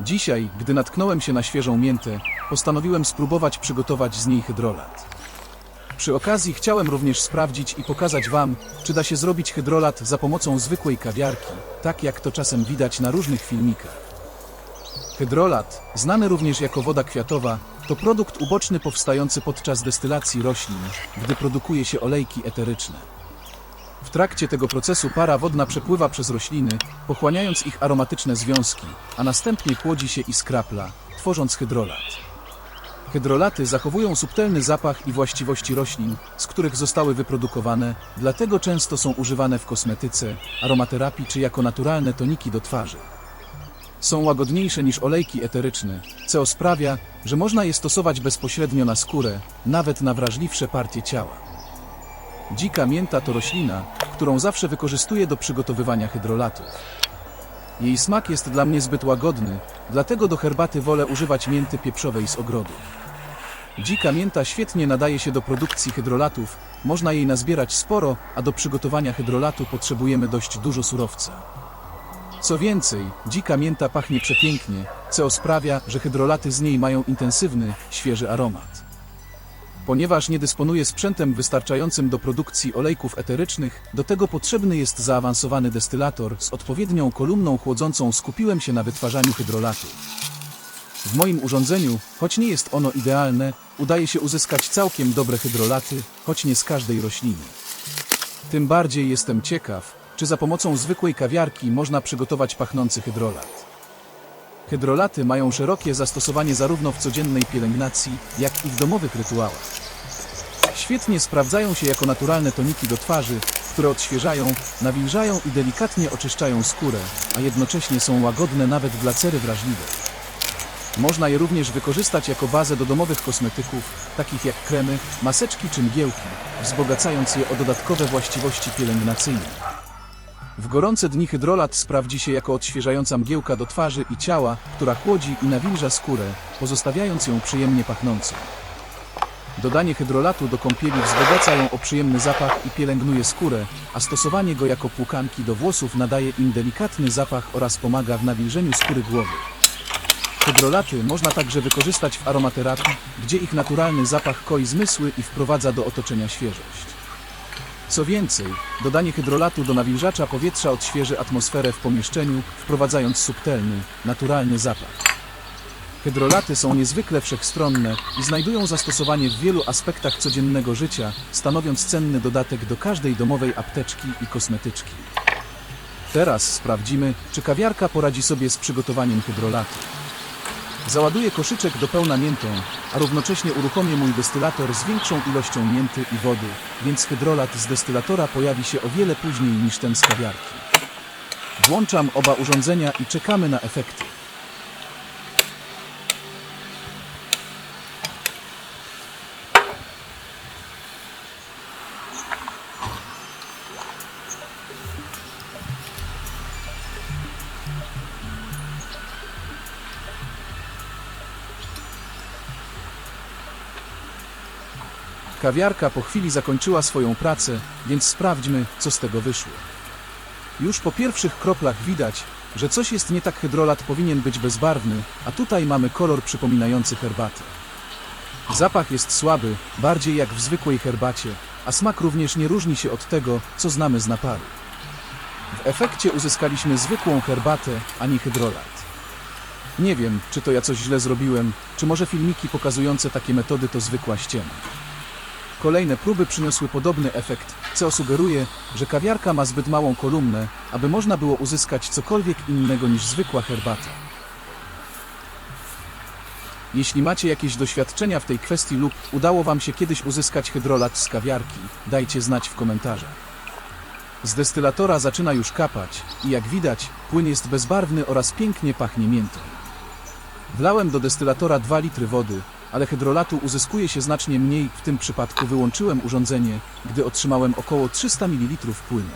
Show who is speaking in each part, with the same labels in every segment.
Speaker 1: Dzisiaj, gdy natknąłem się na świeżą miętę, postanowiłem spróbować przygotować z niej hydrolat. Przy okazji chciałem również sprawdzić i pokazać Wam, czy da się zrobić hydrolat za pomocą zwykłej kawiarki, tak jak to czasem widać na różnych filmikach. Hydrolat, znany również jako woda kwiatowa, to produkt uboczny powstający podczas destylacji roślin, gdy produkuje się olejki eteryczne. W trakcie tego procesu para wodna przepływa przez rośliny, pochłaniając ich aromatyczne związki, a następnie chłodzi się i skrapla, tworząc hydrolat. Hydrolaty zachowują subtelny zapach i właściwości roślin, z których zostały wyprodukowane, dlatego często są używane w kosmetyce, aromaterapii czy jako naturalne toniki do twarzy. Są łagodniejsze niż olejki eteryczne, co sprawia, że można je stosować bezpośrednio na skórę, nawet na wrażliwsze partie ciała. Dzika mięta to roślina, którą zawsze wykorzystuję do przygotowywania hydrolatów. Jej smak jest dla mnie zbyt łagodny, dlatego do herbaty wolę używać mięty pieprzowej z ogrodu. Dzika mięta świetnie nadaje się do produkcji hydrolatów, można jej nazbierać sporo, a do przygotowania hydrolatu potrzebujemy dość dużo surowca. Co więcej, dzika mięta pachnie przepięknie, co sprawia, że hydrolaty z niej mają intensywny, świeży aromat. Ponieważ nie dysponuję sprzętem wystarczającym do produkcji olejków eterycznych, do tego potrzebny jest zaawansowany destylator z odpowiednią kolumną chłodzącą skupiłem się na wytwarzaniu hydrolatu. W moim urządzeniu, choć nie jest ono idealne, udaje się uzyskać całkiem dobre hydrolaty, choć nie z każdej rośliny. Tym bardziej jestem ciekaw, czy za pomocą zwykłej kawiarki można przygotować pachnący hydrolat. Hydrolaty mają szerokie zastosowanie zarówno w codziennej pielęgnacji, jak i w domowych rytuałach. Świetnie sprawdzają się jako naturalne toniki do twarzy, które odświeżają, nawilżają i delikatnie oczyszczają skórę, a jednocześnie są łagodne nawet dla cery wrażliwej. Można je również wykorzystać jako bazę do domowych kosmetyków, takich jak kremy, maseczki czy mgiełki, wzbogacając je o dodatkowe właściwości pielęgnacyjne. W gorące dni hydrolat sprawdzi się jako odświeżająca mgiełka do twarzy i ciała, która chłodzi i nawilża skórę, pozostawiając ją przyjemnie pachnącą. Dodanie hydrolatu do kąpieli wzbogaca ją o przyjemny zapach i pielęgnuje skórę, a stosowanie go jako płukanki do włosów nadaje im delikatny zapach oraz pomaga w nawilżeniu skóry głowy. Hydrolaty można także wykorzystać w aromaterapii, gdzie ich naturalny zapach koi zmysły i wprowadza do otoczenia świeżość. Co więcej, dodanie hydrolatu do nawilżacza powietrza odświeży atmosferę w pomieszczeniu, wprowadzając subtelny, naturalny zapach. Hydrolaty są niezwykle wszechstronne i znajdują zastosowanie w wielu aspektach codziennego życia, stanowiąc cenny dodatek do każdej domowej apteczki i kosmetyczki. Teraz sprawdzimy, czy kawiarka poradzi sobie z przygotowaniem hydrolatu. Załaduję koszyczek do pełna miętą, a równocześnie uruchomię mój destylator z większą ilością mięty i wody, więc hydrolat z destylatora pojawi się o wiele później niż ten z kawiarki. Włączam oba urządzenia i czekamy na efekty. Kawiarka po chwili zakończyła swoją pracę, więc sprawdźmy, co z tego wyszło. Już po pierwszych kroplach widać, że coś jest nie tak hydrolat powinien być bezbarwny, a tutaj mamy kolor przypominający herbatę. Zapach jest słaby, bardziej jak w zwykłej herbacie, a smak również nie różni się od tego, co znamy z naparu. W efekcie uzyskaliśmy zwykłą herbatę, a nie hydrolat. Nie wiem, czy to ja coś źle zrobiłem, czy może filmiki pokazujące takie metody to zwykła ściema. Kolejne próby przyniosły podobny efekt, co sugeruje, że kawiarka ma zbyt małą kolumnę, aby można było uzyskać cokolwiek innego niż zwykła herbata. Jeśli macie jakieś doświadczenia w tej kwestii lub udało Wam się kiedyś uzyskać hydrolat z kawiarki, dajcie znać w komentarzach. Z destylatora zaczyna już kapać i jak widać, płyn jest bezbarwny oraz pięknie pachnie miętą. Wlałem do destylatora 2 litry wody, ale hydrolatu uzyskuje się znacznie mniej, w tym przypadku wyłączyłem urządzenie, gdy otrzymałem około 300 ml płynu.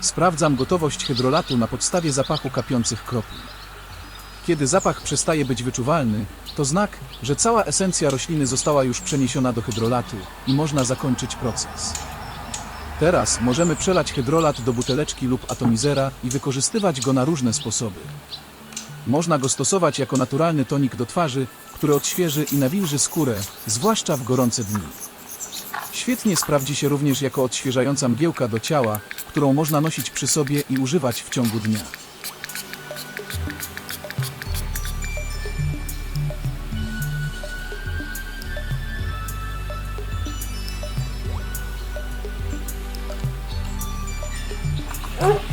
Speaker 1: Sprawdzam gotowość hydrolatu na podstawie zapachu kapiących kropli. Kiedy zapach przestaje być wyczuwalny, to znak, że cała esencja rośliny została już przeniesiona do hydrolatu i można zakończyć proces. Teraz możemy przelać hydrolat do buteleczki lub atomizera i wykorzystywać go na różne sposoby. Można go stosować jako naturalny tonik do twarzy, który odświeży i nawilży skórę, zwłaszcza w gorące dni. Świetnie sprawdzi się również jako odświeżająca mgiełka do ciała, którą można nosić przy sobie i używać w ciągu dnia.
Speaker 2: Mm.